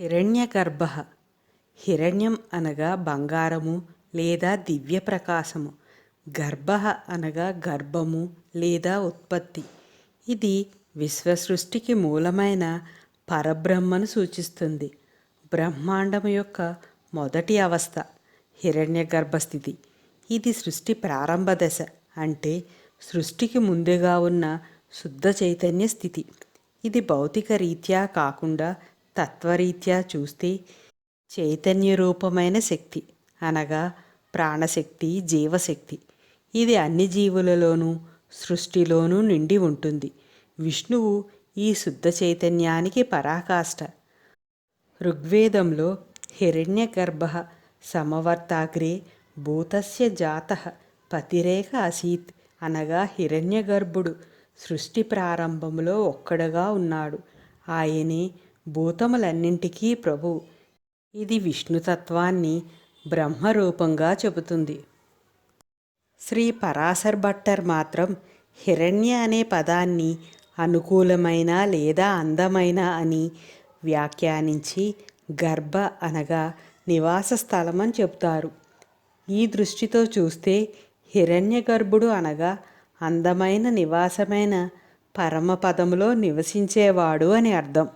హిరణ్యగర్భ. హిరణ్యం అనగా బంగారము లేదా దివ్య ప్రకాశము గర్భ అనగా గర్భము లేదా ఉత్పత్తి. ఇది విశ్వసృష్టికి మూలమైన పరబ్రహ్మను సూచిస్తుంది. బ్రహ్మాండం యొక్క మొదటి అవస్థ హిరణ్య గర్భస్థితి ఇది సృష్టి ప్రారంభ దశ అంటే సృష్టికి ముందుగా ఉన్న శుద్ధ చైతన్య స్థితి. ఇది భౌతిక రీత్యా కాకుండా తత్వరీత్యా చూస్తే చైతన్య రూపమైన శక్తి అనగా ప్రాణశక్తి జీవశక్తి. ఇది అన్ని జీవులలోనూ సృష్టిలోనూ నిండి ఉంటుంది. విష్ణువు ఈ శుద్ధ చైతన్యానికి పరాకాష్ట. ఋగ్వేదంలో హిరణ్యగర్భ సమవర్తాగ్రే భూతస్య జాత పతిరేక అసీత్ అనగా హిరణ్యగర్భుడు సృష్టి ప్రారంభంలో ఒక్కడగా ఉన్నాడు. ఆయనే భూతములన్నింటికీ ప్రభు. ఇది విష్ణుతత్వాన్ని బ్రహ్మరూపంగా చెబుతుంది. శ్రీ పరాశర్ భట్టర్ మాత్రం హిరణ్య అనే పదాన్ని అనుకూలమైన లేదా అందమైన అని వ్యాఖ్యానించి గర్భ అనగా నివాస స్థలం అని చెబుతారు. ఈ దృష్టితో చూస్తే హిరణ్య గర్భుడు అనగా అందమైన నివాసమైన పరమపదములో నివసించేవాడు అని అర్థం.